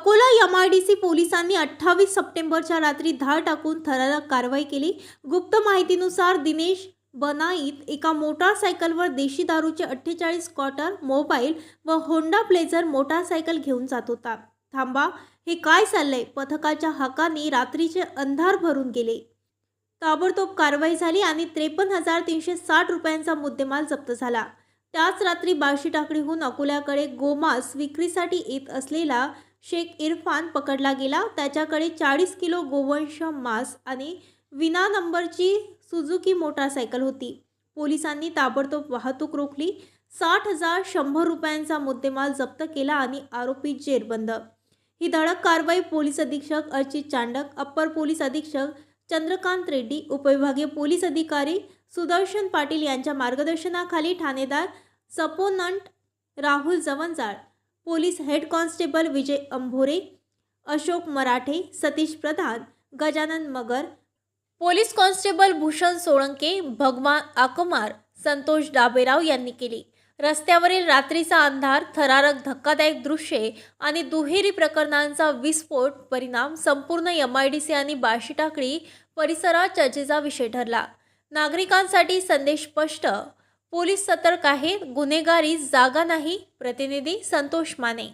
Akola M I D C पोलिसांनी अठ्ठावीस सप्टेंबरच्या रात्री धाड टाकून थरारक कारवाई केली. गुप्त माहितीनुसार दिनेश बनाईत एका मोटारसायकलवर देशी दारूचे अठ्ठेचाळीस क्वार्टर मोबाईल व होंडा प्लेझर मोटारसायकल घेऊन जात होता. थांबा हे काय चाललंय? पथकाच्या हाकाने रात्रीचे अंधार भरून गेले. ताबडतोब कारवाई झाली आणि त्रेपन्न हजार तीनशे साठ रुपयांचा मुद्देमाल जप्त झाला. त्याच रात्री बार्शी टाकडीहून अकोल्याकडे गोमास विक्रीसाठी येत असलेला शेख इरफान पकडला गेला. त्याच्याकडे चाळीस किलो गोवंश मांस आणि विना नंबरची सुझुकी मोटारसायकल होती. पोलिसांनी ताबडतोब वाहतूक रोखली. साठ हजार शंभर रुपयांचा मुद्देमाल जप्त केला आणि आरोपी जेरबंद. ही धडक कारवाई पोलीस अधीक्षक अर्चित चांडक अप्पर पोलीस अधीक्षक चंद्रकांत रेड्डी उपविभागीय पोलीस अधिकारी सुदर्शन पाटील यांच्या मार्गदर्शनाखाली ठाणेदार सपोनंट Rahul Jawanjal police head constable Vijay Ambhore Ashok Marathe Satish Pradhan Gajanan Magar police constable Bhushan Solanke Bhagwan Akmar Santosh Daberao यांनी केली. रस्त्यावरील रात्रीचा अंधार थरारक धक्कादायक दृश्ये आणि दुहेरी प्रकरणांचा विस्फोट परिणाम संपूर्ण एम आय डी सी आणि बार्शी टाकळी परिसरात चर्चेचा विषय ठरला. नागरिकांसाठी संदेश स्पष्ट पोलीस सतर्क आहेत गुन्हेगारी जागा नाही प्रतिनिधी संतोष माने.